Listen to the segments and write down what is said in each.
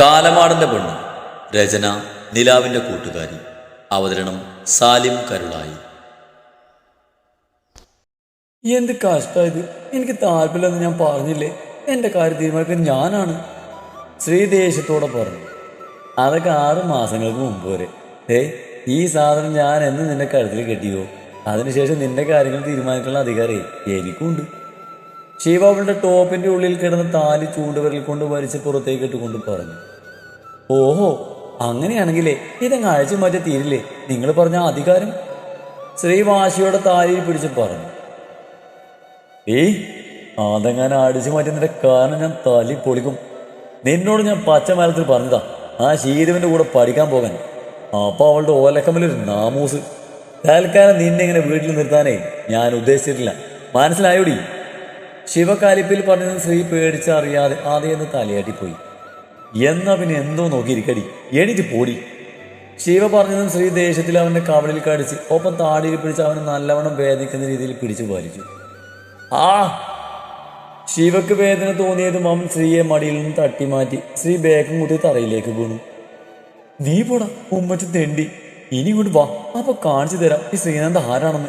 കാലമാടന്റെ പെണ്ണ്. രചന നിലാവിന്റെ കൂട്ടുകാരി. അവതരണം സാലിം കരുളായി. എന്ത് കഷ്ടമായത് എനിക്ക് താല്പര്യമെന്ന് ഞാൻ പറഞ്ഞില്ലേ? എന്റെ കാര്യം തീരുമാനിക്കാൻ ഞാനാണ്. ശ്രീദേശത്തോടെ പറഞ്ഞു. അതൊക്കെ ആറ് മാസങ്ങൾക്ക് മുമ്പ് വരെ. ഏ ഈ സാധനം ഞാൻ എന്ന് നിന്റെ കഴുത്തിൽ കെട്ടിയോ? അതിനുശേഷം നിന്റെ കാര്യങ്ങൾ തീരുമാനിക്കാനുള്ള അധികാരേ എനിക്കുണ്ട്. ശിവ ടോപ്പിന്റെ ഉള്ളിൽ കിടന്ന താലി ചൂണ്ടുവിരൽ കൊണ്ട് വലിച്ച് പുറത്തേക്ക് ഇട്ടുകൊണ്ട് പറഞ്ഞു. ഓഹോ അങ്ങനെയാണെങ്കിലേ ഇതങ്ങ് അഴിച്ചു മാറ്റി തീരില്ലേ? നിങ്ങൾ പറഞ്ഞ അധികാരം? ശ്രീ വാശിയുടെ താലിയിൽ പിടിച്ച് പറഞ്ഞു. ഏയ് അതെങ്ങനെ അടിച്ചു മാറ്റുന്നതിന്റെ കാരണം ഞാൻ തലി പൊളിക്കും. നിന്നോട് ഞാൻ പച്ചമരത്തിൽ പറഞ്ഞതാ. ആ ശീതവിന്റെ കൂടെ പഠിക്കാൻ പോകാൻ. അപ്പൊ അവളുടെ ഓലക്കമ്മലൊരു നാമൂസ്. തൽക്കാലം നിന്നെ ഇങ്ങനെ വീട്ടിൽ നിർത്താനേ ഞാൻ ഉദ്ദേശിച്ചിട്ടില്ല. മനസ്സിലായോടി? ശിവകാലിപ്പിൽ പറഞ്ഞത് സ്ത്രീ പേടിച്ചറിയാതെ ആദ്യം തലയാട്ടിപ്പോയി. എന്നാ പിന്നെ എന്തോ നോക്കിയിരിക്കടി. എണീറ്റ് പോടി. ശിവ പറഞ്ഞതും സ്ത്രീ ദേഷ്യത്തിൽ അവന്റെ കവളിൽ കടിച്ച് ഒപ്പം താടിയിൽ പിടിച്ച് അവനെ നല്ലവണ്ണം വേദിക്കുന്ന രീതിയിൽ പിടിച്ചു വലിച്ചു. ആ ശിവക്ക് വേദന തോന്നിയതും അവൻ സ്ത്രീയെ മടിയിൽ നിന്ന് തട്ടി മാറ്റി ശ്രീ ബേക്കും കുത്തി തറയിലേക്ക് വീണു. നീ പോടാ ഉമ്മച്ച് തെണ്ടി. ഇനി ഇങ്ങോട്ട് വാ അപ്പൊ കാണിച്ചു തരാം ഈ ശ്രീനന്ദ ആരാണെന്ന്.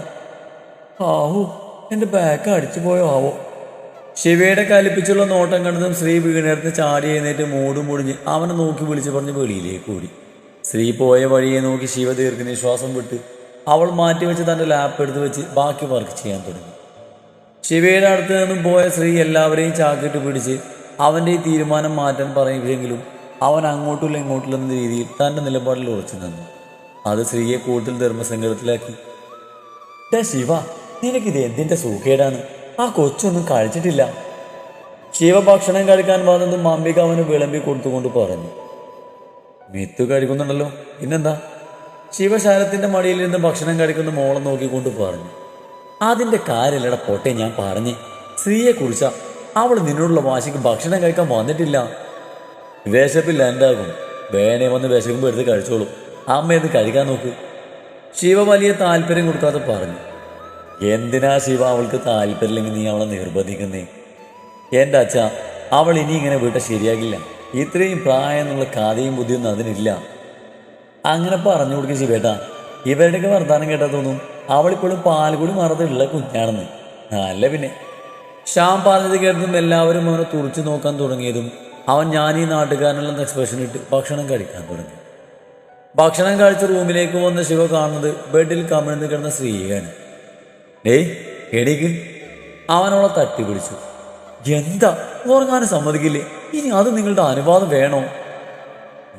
ആവോ എന്റെ ബാക്ക് അടിച്ചു പോയോ ആവോ. ശിവയുടെ കലിപ്പിച്ചുള്ള നോട്ടം കണ്ടതും സ്ത്രീ വീണേർത്ത് ചാടി എഴുന്നേറ്റ് മൂടും മുടിഞ്ഞ് അവനെ നോക്കി വിളിച്ചു പറഞ്ഞ് വെളിയിലേക്ക് ഓടി. സ്ത്രീ പോയ വഴിയെ നോക്കി ശിവ ദീർഘനിശ്വാസം വിട്ട് അവൾ മാറ്റിവെച്ച് തന്റെ ലാപ്പ് എടുത്ത് വെച്ച് ബാക്കി വർക്ക് ചെയ്യാൻ തുടങ്ങി. ശിവയുടെ അടുത്ത് നിന്നും പോയ സ്ത്രീ എല്ലാവരെയും ചാക്കിട്ട് പിടിച്ച് അവന്റെ ഈ തീരുമാനം മാറ്റാൻ പറയുമെങ്കിലും അവൻ അങ്ങോട്ടുമില്ല ഇങ്ങോട്ടുമില്ല എന്ന രീതിയിൽ തന്റെ നിലപാടിൽ ഉറച്ചു നിന്നു. അത് സ്ത്രീയെ കൂടുതൽ ധർമ്മസങ്കടത്തിലാക്കി ശിവ നിനക്കിത് എന്തിന്റെ സൂക്കേടാണ്? ആ കൊച്ചൊന്നും കഴിച്ചിട്ടില്ല. ശിവഭക്ഷണം കഴിക്കാൻ വന്നതും അംബിക അവന് വിളമ്പി കൊടുത്തുകൊണ്ട് പറഞ്ഞു. മിത്തു കഴിക്കുന്നുണ്ടല്ലോ പിന്നെന്താ? ശിവശാലത്തിന്റെ നിന്ന് ഭക്ഷണം കഴിക്കുന്ന മോളെ നോക്കിക്കൊണ്ട് പറഞ്ഞു. അതിന്റെ കാര്യമില്ലട പൊട്ടേ ഞാൻ പറഞ്ഞു. സ്ത്രീയെ കുറിച്ച. അവൾ നിന്നോടുള്ള വാശിക്ക് ഭക്ഷണം കഴിക്കാൻ വന്നിട്ടില്ല. വിശപ്പില്ല എന്താകും വേണേ വന്ന് വിശക്കുമ്പോൾ എടുത്ത് കഴിച്ചോളൂ. അമ്മ കഴിക്കാൻ നോക്ക്. ശിവ വലിയ താല്പര്യം കൊടുക്കാതെ പറഞ്ഞു. എന്തിനാ ശിവ അവൾക്ക് താല്പര്യമില്ലെങ്കിൽ നീ അവളെ നിർബന്ധിക്കുന്നേ? എന്റെ അച്ഛ അവൾ ഇനി ഇങ്ങനെ വീട്ടെ ശരിയാകില്ല. ഇത്രയും പ്രായം എന്നുള്ള കാതയും ബുദ്ധിയൊന്നും അതിനില്ല. അങ്ങനെ പറഞ്ഞു കൊടുക്കും ശിവേട്ടാ ഇവരുടെയൊക്കെ വർത്താനം കേട്ടാ തോന്നും അവളിപ്പോഴും പാലുകൂടി മറന്നുള്ള കുഞ്ഞാണെന്ന്. നല്ല പിന്നെ. ശ്യാം പറഞ്ഞത് കേട്ടതും എല്ലാവരും അവനെ തുറച്ചു നോക്കാൻ തുടങ്ങിയതും അവൻ ഞാൻ ഈ നാട്ടുകാരനുള്ള എക്സ്പ്രഷൻ ഇട്ട് ഭക്ഷണം കഴിക്കാൻ തുടങ്ങി. ഭക്ഷണം കഴിച്ച് റൂമിലേക്ക് വന്ന ശിവ കാണുന്നത് ബെഡിൽ കമിഴ്ന്ന് കിടന്ന സ്ത്രീയാണ് ഏയ് എടീക്ക് അവനോളെ തട്ടി പിടിച്ചു. എന്താ? ഉറങ്ങാൻ സമ്മതിക്കില്ലേ? ഇനി അത് നിങ്ങളുടെ അനുവാദം വേണോ?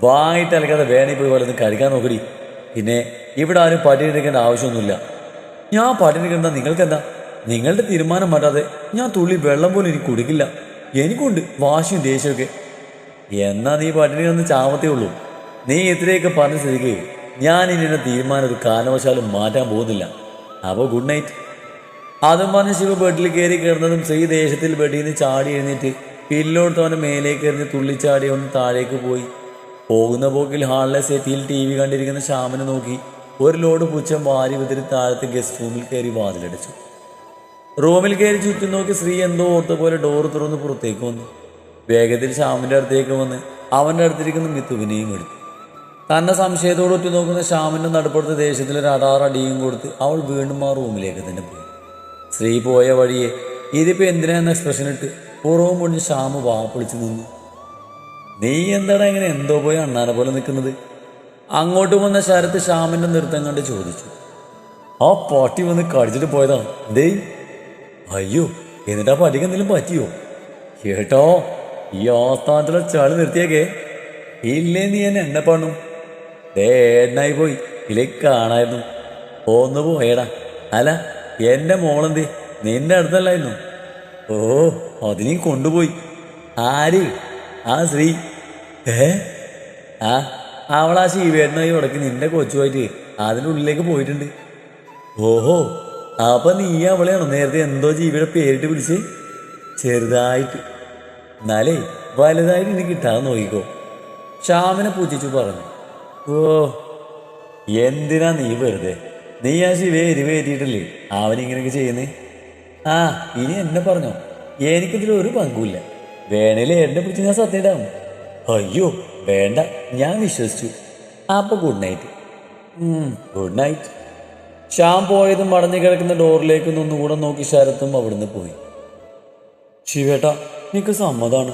വായിട്ട് അലക്കാതെ വേണേ പോയി വല്ലതും കഴിക്കാൻ നോക്കടി. പിന്നെ ഇവിടെ ആരും പട്ടിണി എടുക്കേണ്ട ആവശ്യമൊന്നുമില്ല. ഞാൻ കിടന്നാൽ നിങ്ങൾക്കെന്താ? നിങ്ങളുടെ തീരുമാനം മാറ്റാതെ ഞാൻ തുള്ളി വെള്ളം പോലും എനിക്ക് കുടിക്കില്ല. എനിക്കുണ്ട് വാശിയും ദേഷ്യമൊക്കെ. എന്നാ നീ പട്ടിണി ഒന്ന് ചാവത്തേ ഉള്ളൂ. നീ ഇത്രയൊക്കെ പറഞ്ഞ സ്ഥിതിക്ക് ഞാൻ ഇനി എന്റെ തീരുമാനം ഒരു കാരണവശാലും മാറ്റാൻ പോകുന്നില്ല. അപ്പോൾ ഗുഡ് നൈറ്റ് പറഞ്ഞ് ശിവ ബെഡിൽ കയറി കിടന്നതും സ്ത്രീ ദേശത്തിൽ ബെഡിൽ നിന്ന് ചാടി എഴുന്നേറ്റ് പില്ലോടുത്തവന്റെ മേലേക്ക് എറിഞ്ഞ് തുള്ളിച്ചാടി ഒന്ന് താഴേക്ക് പോയി. പോകുന്ന പോക്കിൽ ഹാളിലെ സെറ്റിയിൽ ടി വി കണ്ടിരിക്കുന്ന ശ്യാമനെ നോക്കി. ഒരു ലോഡ് പുച്ഛം വാരി വിതിരി താഴത്തെ ഗസ്റ്റ് റൂമിൽ കയറി വാതിലടിച്ചു. റൂമിൽ കയറി ചുറ്റും നോക്കി സ്ത്രീ എന്തോ ഓർത്ത പോലെ ഡോർ തുറന്ന് പുറത്തേക്ക് വന്നു. വേഗത്തിൽ ശ്യാമിന്റെ അടുത്തേക്ക് വന്ന് അവന്റെ അടുത്തിരിക്കുന്ന മിത്തുവിനെയും എടുത്തു. തന്നെ സംശയത്തോട് ഒറ്റ നോക്കുന്ന ശ്യാമിന്റെ നടുപ്പുറത്ത് ദേശത്തിൽ ഒരു അടാറ് അടിയും കൊടുത്ത് അവൾ വീണ്ടും ആ റൂമിലേക്ക് തന്നെ പോയി. സ്ത്രീ പോയ വഴിയെ ഇതിപ്പോ എന്തിനാന്ന് എക്സ്പ്രഷൻ ഇട്ട് പുറവും മുടിഞ്ഞ് ശ്യാമ് വാപ്പൊളിച്ച് നിന്നു? നീ എന്താടാ ഇങ്ങനെ എന്തോ പോയി അണ്ണാനെ പോലെ നിൽക്കുന്നത്? അങ്ങോട്ട് വന്ന ശരത്ത് ശ്യാമിന്റെ നൃത്തം കണ്ട് ചോദിച്ചു. ആ പാട്ടി വന്ന് കടിച്ചിട്ട് പോയതാ ദേ അയ്യോ എന്നിട്ട് ആ പാട്ടിക്ക് എന്തെങ്കിലും പറ്റിയോ? കേട്ടോ ഈ ആസ്ഥാനത്തിലെ ചളി നിർത്തിയേക്കേ. ഇല്ലേ നീ എന്നെ എന്നെ പണും? ദേ എണ്ണായി പോയി. ഇല്ലേ കാണായിരുന്നു. ഒന്ന് പോയടാ. അല്ല എന്റെ മോളെന്തി? നിന്റെ അടുത്തല്ലായിരുന്നു. ഓ അതിനീ കൊണ്ടുപോയി. ആര്? ആ ശ്രീ ഏ? ആ അവളാ ശിവേട്ടനായി ഉടക്കി നിന്റെ കൊച്ചുമായിട്ട് അതിന്റെ ഉള്ളിലേക്ക് പോയിട്ടുണ്ട്. ഓഹോ അപ്പൊ നീ അവളെയാണോ നേരത്തെ എന്തോ ജീവിയുടെ പേരിട്ട് വിളിച്ച്? ചെറുതായിട്ട്. എന്നാലേ വലുതായിട്ട് ഇനി കിട്ടാതെ നോക്കിക്കോ. ശ്യാമിനെ പൂജിച്ചു പറഞ്ഞു. ഓ എന്തിനാ നീ വെറുതെ? നീ ആ ശിവയെ എരിവേറ്റിയിട്ടില്ലേ അവനിങ്ങനെയൊക്കെ ചെയ്യുന്നേ? ആ ഇനി എന്നെ പറഞ്ഞോ. എനിക്കിതിൽ ഒരു പങ്കുമില്ല. വേണേലേ എന്നെ പിടിച്ച് ഞാൻ സത്യയിടാം അയ്യോ വേണ്ട. ഞാൻ വിശ്വസിച്ചു. അപ്പൊ good night good night Shyam പോയതും മടഞ്ഞു കിടക്കുന്ന ഡോറിലേക്ക് ഒന്നുകൂടെ നോക്കി ശരത്തും അവിടുന്ന് പോയി. ശിവേട്ട നിനക്ക് സമ്മതാണ്.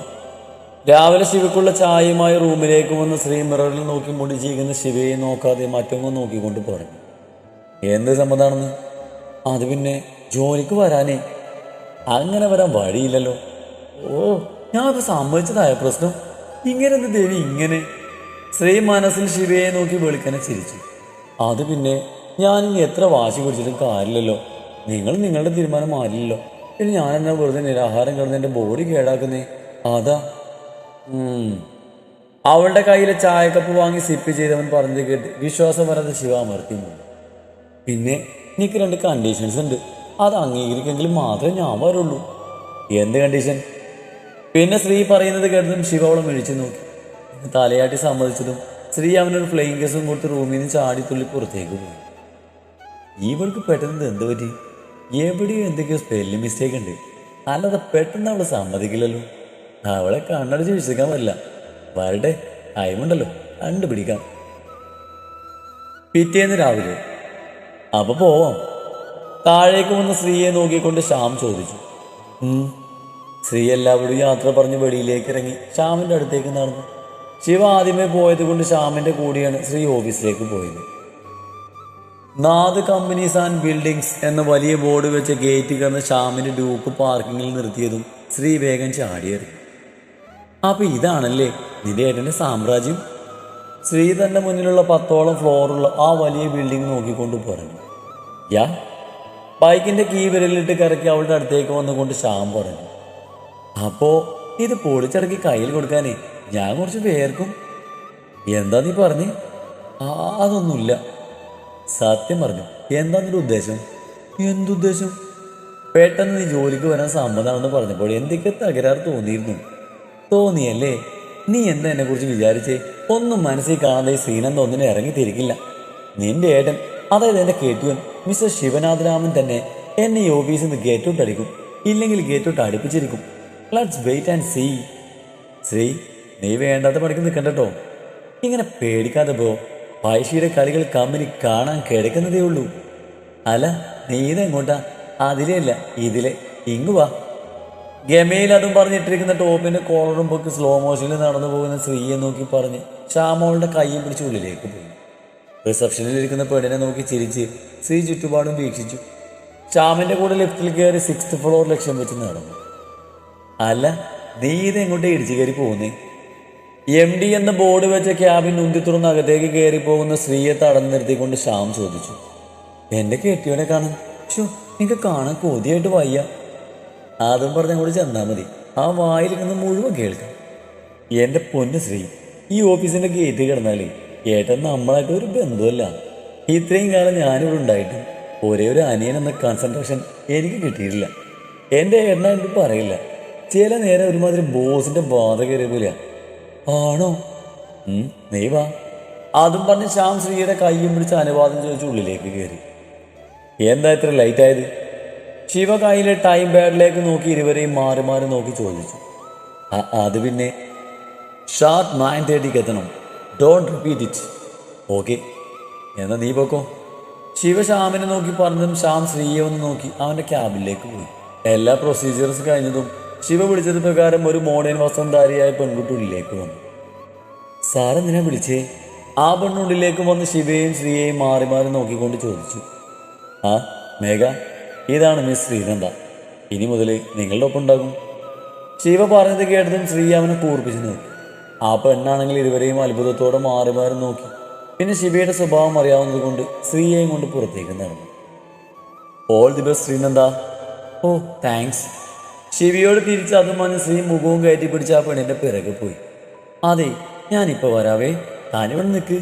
രാവിലെ ശിവക്കുള്ള ചായയുമായി റൂമിലേക്ക് വന്ന് ശ്രീ മിററിൽ നോക്കി ചെയ്യുന്ന ശിവയെ നോക്കാതെ മറ്റൊന്നും നോക്കിക്കൊണ്ട് പറഞ്ഞു. എന്ത് സമ്മതാണെന്ന്? അത് പിന്നെ ജോലിക്ക് വരാനേ. അങ്ങനെ വരാൻ വഴിയില്ലല്ലോ. ഓ ഞാനിപ്പോ സമ്മതിച്ചതായ പ്രശ്നം. ഇങ്ങനെ എന്ത് ദേവി ഇങ്ങനെ? ശ്രീ മനസ്സിൽ ശിവയെ നോക്കി വെളുക്കനെ ചിരിച്ചു. അത് പിന്നെ ഞാൻ എത്ര വാശി പിടിച്ചിട്ടും കാര്യമില്ലല്ലോ. നിങ്ങൾ നിങ്ങളുടെ തീരുമാനം മാറില്ലല്ലോ പിന്നെ ഞാൻ എന്നെ വെറുതെ നിരാഹാരം കിടന്ന് എന്റെ ബോഡി കേടാക്കുന്നേ? അതാ. അവളുടെ കയ്യിലെ ചായക്കപ്പ് വാങ്ങി സിപ്പ് ചെയ്തവൻ പറഞ്ഞത് കേട്ട് വിശ്വാസം വരാതെ ശിവ അമർത്തി. പിന്നെ എനിക്ക് രണ്ട് കണ്ടീഷൻസ് ഉണ്ട്. അത് അംഗീകരിക്കെങ്കിൽ മാത്രമേ ഞാൻ വരുള്ളൂ. എന്ത് കണ്ടീഷൻ പിന്നെ ശ്രീ പറയുന്നത് കേട്ടതും ശിവ അവളെ മിഴിച്ചു നോക്കി. തലയാട്ടി സമ്മതിച്ചതും ശ്രീ അവനൊരു ഫ്ലെയിങ് കേസും കൊടുത്ത് റൂമിൽ നിന്ന് ചാടിത്തുള്ളി പുറത്തേക്ക് പോയി. ഇവൾക്ക് പെട്ടെന്ന് എന്ത് പറ്റി? എവിടെയോ എന്തൊക്കെയോ സ്പെല്ലിംഗ് മിസ്റ്റേക്ക് ഉണ്ട്. അല്ലാതെ പെട്ടെന്ന് അവൾ സമ്മതിക്കില്ലല്ലോ. അവളെ കണ്ണടിച്ച് വിശ്വസിക്കാൻ പറ്റില്ല. വരട്ടെ ടൈമുണ്ടല്ലോ കണ്ടുപിടിക്കാം. പിറ്റേന്ന് രാവിലെ അപ്പൊ പോവാം. താഴേക്ക് വന്ന സ്ത്രീയെ നോക്കിക്കൊണ്ട് ശ്യാം ചോദിച്ചു. സ്ത്രീ എല്ലാവരും യാത്ര പറഞ്ഞ് വെളിയിലേക്ക് ഇറങ്ങി. ശ്യാമിന്റെ അടുത്തേക്ക് നടന്നു. ശിവ ആദ്യമേ പോയത് കൊണ്ട് ശ്യാമിന്റെ കൂടിയാണ് ശ്രീ ഓഫീസിലേക്ക് പോയത്. നാദ് കമ്പനീസ് ആൻഡ് ബിൽഡിങ്സ് എന്ന വലിയ ബോർഡ് വെച്ച ഗേറ്റ് കിടന്ന് ശ്യാമിന്റെ ഡ്യൂക്ക് പാർക്കിങ്ങിൽ നിർത്തിയതും ശ്രീ വേഗം ചാടിയേറി. അപ്പൊ ഇതാണല്ലേ നിന്റെ ഏട്ടന്റെ സാമ്രാജ്യം? ശ്രീ തന്റെ മുന്നിലുള്ള പത്തോളം ഫ്ലോറുള്ള ആ വലിയ ബിൽഡിംഗ് നോക്കിക്കൊണ്ട് പറഞ്ഞു. യാ? ബൈക്കിന്റെ കീ വിരലിട്ട് കറക്കി അവളുടെ അടുത്തേക്ക് വന്നുകൊണ്ട് ശ്യാം പറഞ്ഞു. അപ്പോ ഇത് പൊളിച്ചിറക്കി കയ്യിൽ കൊടുക്കാനേ ഞാൻ കുറച്ച് പേർക്കും എന്താ നീ പറഞ്ഞേ? അതൊന്നുമില്ല. സത്യം പറഞ്ഞു. എന്താ നിന്റെ ഉദ്ദേശം? എന്തുദ്ദേശം? പെട്ടെന്ന് നീ ജോലിക്ക് വരാൻ സമ്മതമാണെന്ന് പറഞ്ഞപ്പോൾ എന്തൊക്കെ തകരാറ് തോന്നിയിരുന്നു. തോന്നിയല്ലേ? നീ എന്താ എന്നെ കുറിച്ച് വിചാരിച്ചേ? ഒന്നും മനസ്സിൽ കാണാതെ ശ്രീനന്ദ ഒന്നിനും ഇറങ്ങി തിരിക്കില്ല. നിന്റെ ഏട്ടൻ അതായത് എന്റെ കേട്ടുവൻ മിസ്റ്റർ ശിവനാഥരാമൻ തന്നെ എന്നെ ഈ ഓഫീസിൽ നിന്ന് ഗേറ്റോട്ട് അടിക്കും. ഇല്ലെങ്കിൽ ഗേറ്റോട്ട് അടുപ്പിച്ചിരിക്കും. Let's wait and see Sree നീ വേണ്ടാത്ത പണിക്ക് നിൽക്കണ്ടോ ഇങ്ങനെ പേടിക്കാതെ പോ. പൈശിയുടെ കളികൾ കമ്പനി കാണാൻ കിടക്കുന്നതേ ഉള്ളൂ. അല്ല നീ ഇതെങ്ങോട്ടാ? അതിലേ അല്ല ഇതിലെ. ഇങ്ങു വാ. ഗമയിൽ അതും പറഞ്ഞിട്ടിരിക്കുന്ന ടോപ്പിന്റെ കോളറും പൊക്കി സ്ലോ മോഷനിൽ നടന്നു പോകുന്ന സ്ത്രീയെ നോക്കി പറഞ്ഞ് ശ്യാമോളുടെ കയ്യും പിടിച്ച് ഉള്ളിലേക്ക് പോയി. റിസപ്ഷനിൽ ഇരിക്കുന്ന പെണ്ണിനെ നോക്കി ചിരിച്ച് സ്ത്രീ ചുറ്റുപാടും വീക്ഷിച്ചു. ചാമിന്റെ കൂടെ ലിഫ്റ്റിൽ കയറി സിക്സ്ത് ഫ്ലോർ ലക്ഷ്യം വെച്ച് നടന്നു. അല്ല നീ ഇത് എങ്ങോട്ടേ ഇടിച്ചു കയറി പോകുന്നേ? എം ഡി എന്ന ബോർഡ് വെച്ച ക്യാബിൻ ഉന്തി തുറന്ന് അകത്തേക്ക് കയറി പോകുന്ന സ്ത്രീയെ തടഞ്ഞു നിർത്തിക്കൊണ്ട് ശ്യാം ചോദിച്ചു. എന്റെ കെട്ടിയോടെ കാണാൻ? ഷോ നിങ്ങൾക്ക് കാണാൻ കൊതിയായിട്ട് വയ്യ. അതും പറഞ്ഞ കൂടി ചെന്നാൽ മതി. ആ വായിലിരിക്കുന്ന മുഴുവൻ കേൾക്കാം. എന്റെ പൊന്നു ശ്രീ ഈ ഓഫീസിന്റെ ഗേറ്റ് കിടന്നാലേ ഏട്ടൻ നമ്മളായിട്ട് ഒരു ബന്ധമല്ല ഇത്രയും കാലം ഞാനിവിടെ ഉണ്ടായിട്ടും ഒരേ ഒരു അനിയൻ എന്ന കോൺസെൻട്രേഷൻ എനിക്ക് കിട്ടിയിട്ടില്ല. എന്റെ ഏട്ടന എനിക്ക് പറയില്ല. ചില നേരം ഒരുമാതിരി ബോസിന്റെ ബാധ കയറിയ പോലെയാ. ആണോ? നീ വാ. അതും പറഞ്ഞ് ശ്യാം ശ്രീയുടെ കയ്യും പിടിച്ച് അനുവാദം ചോദിച്ച് ഉള്ളിലേക്ക് കയറി. എന്താ ഇത്ര ലൈറ്റ് ആയത്? ശിവ കയ്യിലെ ടൈം പാഡിലേക്ക് നോക്കി ഇരുവരെയും മാറി മാറി നോക്കി ചോദിച്ചു. അത് പിന്നെ ഷാർട്ട് നയൻ തേർട്ടിക്ക് എത്തണം. ഡോണ്ട് റിപ്പീറ്റ് ഇറ്റ് ഓക്കെ എന്നാ നീ പോക്കോ? ശിവശാമിനെ നോക്കി പറഞ്ഞതും ശ്യാം ശ്രീയെ ഒന്ന് നോക്കി അവന്റെ ക്യാബിലേക്ക് പോയി. എല്ലാ പ്രൊസീജിയേഴ്സ് കഴിഞ്ഞതും ശിവ വിളിച്ചത് പ്രകാരം ഒരു മോഡേൺ വസ്ത്രധാരിയായ പെൺകുട്ടി ഉള്ളിലേക്ക് വന്നു. സാറെന്തിനാ വിളിച്ചേ? ആ പെണ്ണുള്ളിലേക്ക് വന്ന് ശിവയും ശ്രീയെയും മാറി മാറി നോക്കിക്കൊണ്ട് ചോദിച്ചു. ആ മേഘ ഇതാണ് മിസ് ശ്രീനന്ദ. ഇനി മുതൽ നിങ്ങളുടെ ഒപ്പം ഉണ്ടാകും ശിവ പറഞ്ഞത് കേട്ടതും ശ്രീ അവനെ കൂർപ്പിച്ച് നോക്കി. ആ പെണ്ണാണെങ്കിൽ ഇരുവരെയും അത്ഭുതത്തോടെ മാറി മാറി നോക്കി. പിന്നെ ശിവയുടെ സ്വഭാവം അറിയാവുന്നത് കൊണ്ട് സ്ത്രീയെയും കൊണ്ട് പുറത്തേക്ക് നടന്നു. All the best Sreenanda. Oh thanks ശിവിയോട് തിരിച്ച് അതും പറഞ്ഞ് ശ്രീ മുഖവും കയറ്റി പിടിച്ച് ആ പെണ്ണിന്റെ പിറകെ പോയി. അതെ ഞാനിപ്പോ വരാവേ. താനിവിടെ നിൽക്ക്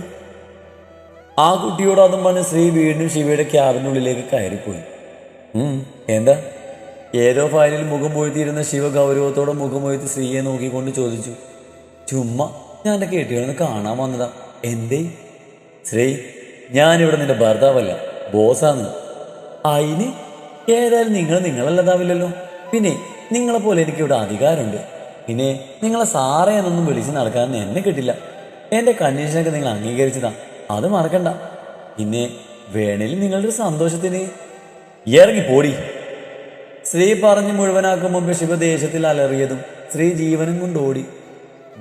ആ കുട്ടിയോട് അതും പറഞ്ഞ് ശ്രീ വീണ്ടും ശിവയുടെ ക്യാബിനുള്ളിലേക്ക് കയറിപ്പോയി. എന്താ? ഏതോ ഫയലിൽ മുഖം പൊഴുത്തിയിരുന്ന ശിവ ഗൗരവത്തോടെ മുഖം പൊഴുത്തി സ്ത്രീയെ നോക്കിക്കൊണ്ട് ചോദിച്ചു. ചുമ്മാ ഞാൻ എന്റെ കെട്ടിയോന്ന് കാണാൻ വന്നതാ. എന്തേ? ശ്രീ ഞാനിവിടെ നിന്റെ ഭർത്താവല്ല ബോസാന്ന്. അതിന് ഏതായാലും നിങ്ങൾ നിങ്ങളല്ലതാവില്ലല്ലോ. പിന്നെ നിങ്ങളെ പോലെ എനിക്കിവിടെ അധികാരമുണ്ട്. പിന്നെ നിങ്ങളെ സാറേ എന്നൊന്നും വിളിച്ച് നടക്കാൻ എന്നെ കിട്ടില്ല. എന്റെ കണ്ടീഷനൊക്കെ നിങ്ങൾ അംഗീകരിച്ചതാ. അത് മറക്കണ്ട. പിന്നെ വേണേൽ നിങ്ങളുടെ സന്തോഷത്തിന് ഇറങ്ങി പോടി. ശ്രീ പറഞ്ഞു മുഴുവനാക്കും മുമ്പ് ശിവദേശത്തിൽ അലറിയതും ശ്രീ ജീവനും കൊണ്ട് ഓടി.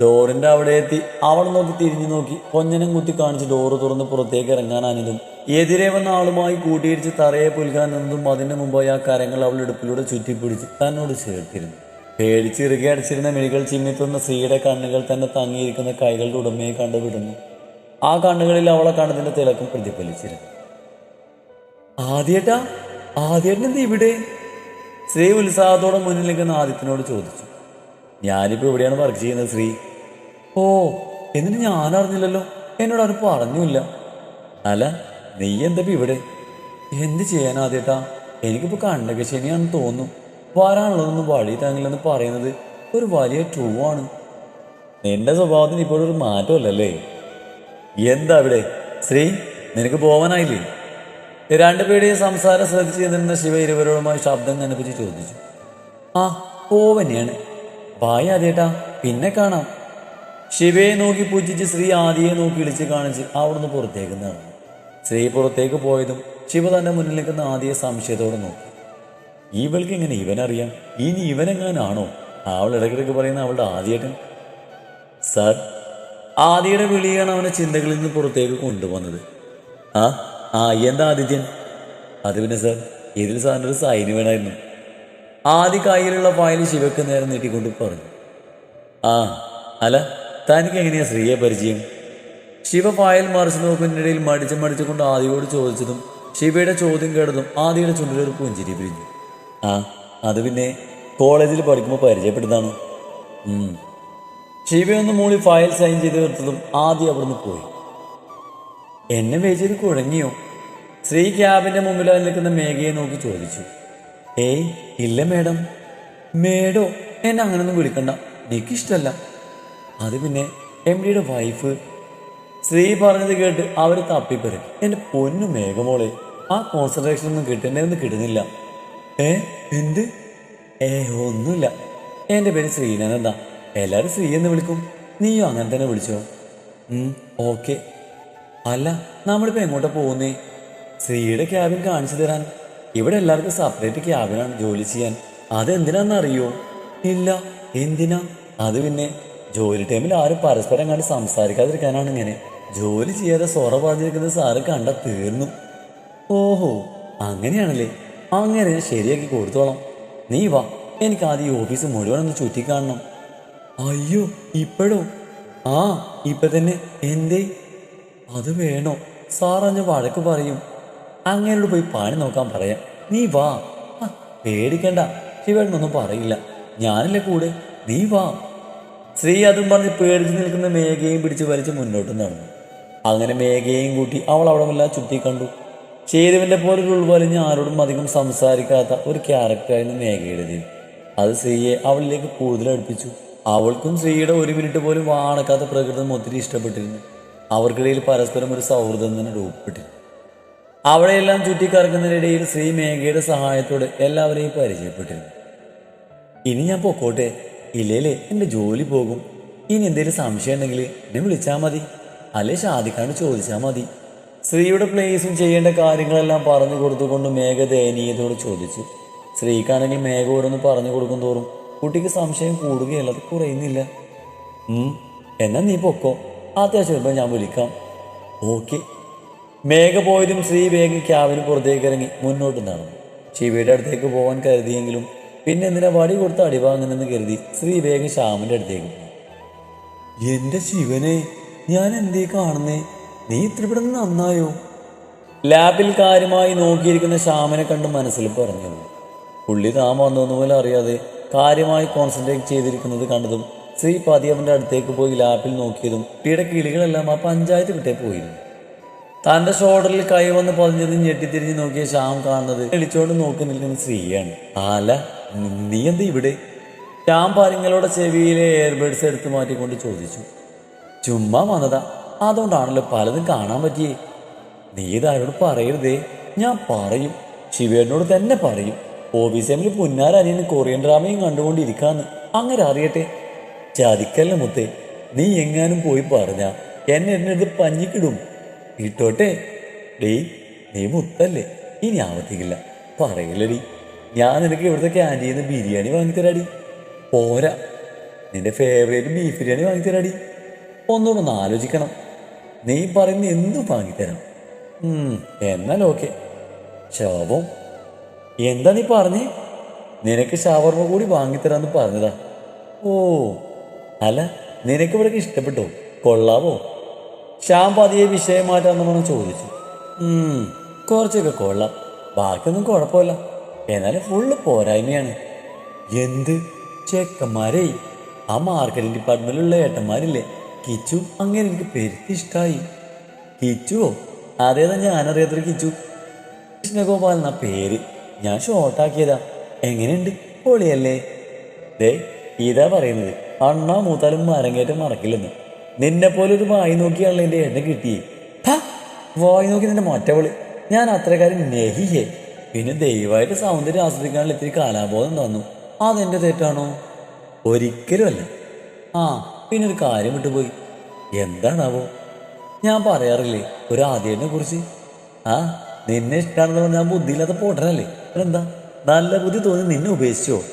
ഡോറിന്റെ അവിടെ എത്തി. അവൾ നോക്കി തിരിഞ്ഞു നോക്കി. കൊഞ്ഞനം കുത്തി കാണിച്ച് ഡോറ് തുറന്ന് പുറത്തേക്ക് ഇറങ്ങാനാഞ്ഞതും എതിരെ വന്ന ആളുമായി കൂട്ടിയിടിച്ച് തറയെ പുൽകാൻ നിന്നതും അതിന്റെ മുമ്പായി ആ കരങ്ങൾ അവൾ ഇടുപ്പിലൂടെ ചുറ്റിപ്പിടിച്ച് തന്നോട് ചേർത്തിരുന്നു. പേടിച്ചിറുകെ അടിച്ചിരുന്ന മിഴികൾ ചിമ്മിത്തുന്ന സ്ത്രീയുടെ കണ്ണുകൾ തന്നെ തങ്ങിയിരിക്കുന്ന കൈകളുടെ ഉടമയെ കണ്ടുവിടുന്നു ആ കണ്ണുകളിൽ അവളെ കണ്ണതിന്റെ തിളക്കം പ്രതിഫലിച്ചിരുന്നു. ആദ്യേട്ടാ ആദ്യേട്ടൻ എന്ത് ഇവിടെ സ്ത്രീ ഉത്സാഹത്തോടെ മുന്നിൽ ആദിത്യനോട് ചോദിച്ചു. ഞാനിപ്പോൾ എവിടെയാണ് വർക്ക് ചെയ്യുന്നത് ശ്രീ? ഓ എന്നിട്ട് ഞാൻ അറിഞ്ഞില്ലല്ലോ എന്നോട് ആരും പറഞ്ഞില്ല അല്ല നീ എന്താ ഇവിടെ? എന്ത് ചെയ്യാൻ ആദ്യേട്ടാ? എനിക്കിപ്പോൾ കണ്ടക ശനിയാണെന്ന് തോന്നുന്നു. വരാനുള്ളതൊന്നും വഴി താങ്ങില്ലെന്ന് പറയുന്നത് ഒരു വലിയ ട്രൂ ആണ്. നിന്റെ സ്വഭാവത്തിന് ഇപ്പോഴൊരു മാറ്റമല്ലല്ലേ? എന്താ ഇവിടെ? ശ്രീ നിനക്ക് പോവാനായില്ലേ? രണ്ടുപേരുടെയും സംസാരം ശ്രദ്ധിച്ച് നിന്ന ശിവ ഇരുവരോടുമായി ശബ്ദം കനപ്പിച്ച് ചോദിച്ചു. ആ പോവന്നെയാണ്. ബായ് ആദ്യേട്ടാ പിന്നെ കാണാം. ശിവയെ നോക്കി പൂജിച്ച് ശ്രീ ആദിയെ നോക്കി ഇളിച്ച് കാണിച്ച് അവിടുന്ന് പുറത്തേക്ക് നടന്നു. ശ്രീ പുറത്തേക്ക് പോയതും ശിവ തന്റെ മുന്നിൽ നിൽക്കുന്ന ആദിയെ സംശയത്തോടെ നോക്കി. ഇവൾക്ക് എങ്ങനെ ഇവനറിയാം? ഇനി ഇവനെങ്ങാനാണോ? അവൾ ഇടയ്ക്കിടയ്ക്ക് പറയുന്ന അവളുടെ ആദ്യേട്ടൻ. സാർ ആദിയുടെ വിളിയാണ് അവനെ ചിന്തകളിൽ നിന്ന് പുറത്തേക്ക് കൊണ്ടുവന്നത്. ആ ആ എന്താ ആദിത്യൻ? അത് പിന്നെ സാർ ഇതിൽ സാറിന്റെ ഒരു സൈന് വേണമായിരുന്നു. ആദ്യ കയ്യിലുള്ള ഫയൽ ശിവക്ക് നേരം നീട്ടിക്കൊണ്ട് പറഞ്ഞു. ആ അല്ല തനിക്ക് എങ്ങനെയാ സ്ത്രീയെ പരിചയം? ശിവ ഫയൽ മറിച്ച് നോക്കുന്നതിനിടയിൽ മടിച്ച് മടിച്ചുകൊണ്ട് ആദിയോട് ചോദിച്ചതും ശിവയുടെ ചോദ്യം കേട്ടതും ആദിയുടെ ചുണ്ടിലൊരു പുഞ്ചിരി പിരിഞ്ഞു. ആ അത് പിന്നെ കോളേജിൽ പഠിക്കുമ്പോൾ പരിചയപ്പെട്ടതാണ്. ശിവയൊന്ന് മൂളി ഫയൽ സൈൻ ചെയ്ത് തീർത്തതും ആദ്യം അവിടുന്ന് പോയി. എന്നെ വെച്ചത് കുഴങ്ങിയോ? ശ്രീ ക്യാബിന്റെ മുമ്പിലായി നിൽക്കുന്ന മേഘയെ നോക്കി ചോദിച്ചു. ഏയ് ഇല്ല മേഡം. മേഡോ എന്നെ അങ്ങനൊന്നും വിളിക്കണ്ട. എനിക്കിഷ്ടല്ല. അത് പിന്നെ എം ഡിയുടെ വൈഫ്. ശ്രീ പറഞ്ഞത് കേട്ട് അവർ തപ്പിപ്പറി. എന്റെ പൊന്നു മേഘമോളെ ആ കോൺസെൻട്രേഷൻ ഒന്നും കിട്ടുന്നതൊന്നും കിട്ടുന്നില്ല. ഏ എന്ത്? ഏ ഒന്നുമില്ല. എന്റെ പേര് ശ്രീനാഥന്താ എല്ലാരും ശ്രീ എന്ന് വിളിക്കും. നീയോ അങ്ങനെ തന്നെ വിളിച്ചോ? ഓക്കെ. അല്ല നമ്മളിപ്പോ എങ്ങോട്ടാ പോകുന്നേ? ശ്രീയുടെ ക്യാബിൻ കാണിച്ചു തരാൻ. ഇവിടെ എല്ലാവർക്കും സെപ്പറേറ്റ് ക്യാബിനാണ് ജോലി ചെയ്യാൻ. അത് അറിയോ ഇല്ല എന്തിനാ? അത് പിന്നെ ജോലി ടൈമിൽ ആരും പരസ്പരം കണ്ട് സംസാരിക്കാതിരിക്കാനാണ് ഇങ്ങനെ. ജോലി ചെയ്യാതെ സൊറ പറഞ്ഞിരിക്കുന്നത് സാറ് കണ്ട തീർന്നു. ഓഹോ അങ്ങനെയാണല്ലേ? അങ്ങനെ ഞാൻ ശരിയാക്കി കൊടുത്തോളാം. നീ വാ എനിക്ക് ആദ്യം ഈ ഓഫീസ് മുഴുവൻ ഒന്ന് ചുറ്റിക്കാണണം. അയ്യോ ഇപ്പോഴോ? ആ ഇപ്പൊ തന്നെ എന്തേ? അത് വേണോ? സാറഞ്ഞ വഴക്ക് പറയും. അങ്ങനോട് പോയി പാനി നോക്കാൻ പറയാം. നീ വാ. പേടിക്കണ്ട. ശിവേട്ടനൊന്നും പറയില്ല. ഞാനല്ലേ കൂടെ? നീ വാ. സ്ത്രീ അതും പറഞ്ഞ് പേടിച്ച് നിൽക്കുന്ന മേഘയും പിടിച്ച് വലിച്ച് മുന്നോട്ട് നടന്നു. അങ്ങനെ മേഘയും കൂട്ടി അവൾ അവിടെ എല്ലാം ചുറ്റി കണ്ടു. ചേരുവിന്റെ പോലെ ഒരു ഉൾവലിഞ്ഞ് ആരോടും അധികം സംസാരിക്കാത്ത ഒരു ക്യാരക്ടറായിരുന്നു മേഘയുടേത് അത് സ്ത്രീയെ അവളിലേക്ക് കൂടുതൽ അടുപ്പിച്ചു. അവൾക്കും സ്ത്രീയുടെ ഒരു മിനിറ്റ് പോലും വാണക്കാത്ത പ്രകൃതം ഒത്തിരി ഇഷ്ടപ്പെട്ടിരുന്നു. അവർക്കിടയിൽ പരസ്പരം ഒരു സൗഹൃദം തന്നെ രൂപപ്പെട്ടിരുന്നു. അവിടെയെല്ലാം ചുറ്റിക്കറങ്ങുന്നതിനിടയിൽ ശ്രീ മേഘയുടെ സഹായത്തോടെ എല്ലാവരെയും പരിചയപ്പെട്ടിരുന്നു. ഇനി ഞാൻ പൊക്കോട്ടെ. ഇല്ലേലേ എന്റെ ജോലി പോകും. ഇനി എന്തെങ്കിലും സംശയം ഉണ്ടെങ്കിൽ എന്നെ വിളിച്ചാൽ മതി. അല്ലെ ഷാദിക്കാണ്ട് ചോദിച്ചാൽ മതി. സ്ത്രീയുടെ പ്ലേസും ചെയ്യേണ്ട കാര്യങ്ങളെല്ലാം പറഞ്ഞു കൊടുത്തുകൊണ്ട് മേഘ ദയനീയതയോട് ചോദിച്ചു. സ്ത്രീക്കാണെങ്കിൽ മേഘ ഓരോന്ന് പറഞ്ഞു കൊടുക്കും തോറും കുട്ടിക്ക് സംശയം കൂടുകയല്ല അത് കുറയുന്നില്ല. എന്നാ നീ പൊക്കോ. അത്യാവശ്യം ഞാൻ വിളിക്കാം. ഓക്കെ. മേഘ പോയതും ശ്രീ വേഗം ക്യാബിന് പുറത്തേക്ക് ഇറങ്ങി മുന്നോട്ട് നടന്നു. ശിവയുടെ അടുത്തേക്ക് പോകാൻ കരുതിയെങ്കിലും പിന്നെ എന്തിനാ വടി കൊടുത്ത് അടി വാങ്ങുന്നെന്ന് കരുതി ശ്രീ വേഗം ശ്യാമിന്റെ അടുത്തേക്ക് പോയി. എന്റെ ശിവനെ ഞാൻ എന്തേ കാണുന്നേ? നീ ഇത്ര ഇവിടെ നന്നായോ? ലാബിൽ കാര്യമായി നോക്കിയിരിക്കുന്ന ശ്യാമിനെ കണ്ട് മനസ്സിൽ പറഞ്ഞു പുള്ളി താൻ വന്നതെന്ന് പോലെ അറിയാതെ കാര്യമായി കോൺസെൻട്രേറ്റ് ചെയ്തിരിക്കുന്നത് കണ്ടതും ശ്രീ പതി അവന്റെ അടുത്തേക്ക് പോയി ലാബിൽ നോക്കിയതും പിയുടെ കിളികളെല്ലാം ആ പഞ്ചായത്ത് കിട്ടേ പോയിരുന്നു. തന്റെ ഷോൾഡറിൽ കൈ വന്ന് പതിഞ്ഞത് ഞെട്ടിത്തിരിഞ്ഞ് നോക്കിയ ശ്യാം കാണുന്നത് എളിച്ചോണ്ട് നോക്കി നിൽക്കുന്ന സ്ത്രീയാണ് ആല നീ എന്ത് ഇവിടെ? ശ്യാം പാരിങ്ങളുടെ ചെവിയിലെ എയർബഡ്സ് എടുത്തു മാറ്റിക്കൊണ്ട് ചോദിച്ചു. ചുമ്മാ വന്നതാ. അതുകൊണ്ടാണല്ലോ പലതും കാണാൻ പറ്റിയേ. നീ ഇതാരോട് പറയരുതേ? ഞാൻ പറയും. ശിവേടിനോട് തന്നെ പറയും. ഓഫീസ് ടൈമിൽ പുന്നാരനിയന് കൊറിയൻ ഡ്രാമയും കണ്ടുകൊണ്ടിരിക്കാന്ന്. അങ്ങനെ അറിയട്ടെ. ചതിക്കല്ല മുത്തേ. നീ എങ്ങാനും പോയി പറഞ്ഞ. എന്നെ എന്നെ അടുത്ത് പഞ്ഞിക്കിടും. ഇട്ടോട്ടെ. ഡേയ് നീ മുത്തല്ലേ ഇനി ആവർത്തിക്കില്ല. പറയില്ലടി. ഞാൻ നിനക്ക് ഇവിടുത്തെ ക്യാന്റീനിൽ നിന്ന് ബിരിയാണി വാങ്ങിത്തരാടി. പോരാ. നിന്റെ ഫേവറേറ്റ് ബീഫ് ബിരിയാണി വാങ്ങിത്തരാടി. ഒന്നുകൂടെ ഒന്ന് ആലോചിക്കണം. നീ പറയുന്ന എന്തും വാങ്ങിത്തരാം. എന്നാൽ ഓക്കെ. ശവം എന്താ നീ പറഞ്ഞേ? നിനക്ക് ഷവർമ കൂടി വാങ്ങിത്തരാന്ന് പറഞ്ഞതാ. ഓ അല്ല നിനക്ക് ഇവിടെ ഇഷ്ടപ്പെട്ടോ? കൊള്ളാവോ? ശ്യാം പതിയെ വിഷയം മാറ്റാന്ന് പറഞ്ഞ് ചോദിച്ചു. കുറച്ചൊക്കെ കൊള്ളാം. ബാക്കിയൊന്നും കുഴപ്പമില്ല. എന്നാലും ഫുള്ള് പോരായ്മയാണ്. എന്ത്? ചെക്കന്മാരെ? ആ മാർക്കറ്റിംഗ് ഡിപ്പാർട്ട്മെന്റിലുള്ള ഏട്ടന്മാരില്ലേ? കിച്ചു അങ്ങനെ എനിക്ക് പെരുത്തി ഇഷ്ടായി. കിച്ചുവോ? അതേതാ ഞാനറിയാത്തൊരു കിച്ചു. കൃഷ്ണഗോപാൽ എന്ന പേര്. ഞാൻ ഷോർട്ടാക്കിയതാ എങ്ങനെയുണ്ട്? പൊളിയല്ലേ? ദേ ഇതാ പറയുന്നത്. അണ്ണാ മൂത്താലും മരം കയറ്റം മറക്കില്ലെന്ന്. നിന്നെ പോലെ ഒരു വായി നോക്കിയാണല്ലോ എന്റെ എണ്ണ കിട്ടിയേ. വായി നോക്കി നിന്റെ മറ്റവൾ. ഞാൻ അത്രക്കാരൻ നെഹിയേ പിന്നെ ദയവായിട്ട് സൗന്ദര്യം ആസ്വദിക്കാനുള്ള ഇത്തിരി കാലാബോധം തന്നു. അതെന്റെ തെറ്റാണോ? ഒരിക്കലും അല്ല. ആ പിന്നെ ഒരു കാര്യം വിട്ടുപോയി. എന്താണാവോ? ഞാൻ പറയാറില്ലേ ഒരു ആദ്യനെ കുറിച്ച്? ആ നിന്നെ ഇഷ്ടമാണെന്ന് പറഞ്ഞാൽ ബുദ്ധിയില്ലാത്ത പോട്ടനല്ലേ? എന്താ നല്ല ബുദ്ധി തോന്നി നിന്നെ ഉപേക്ഷിച്ചോ?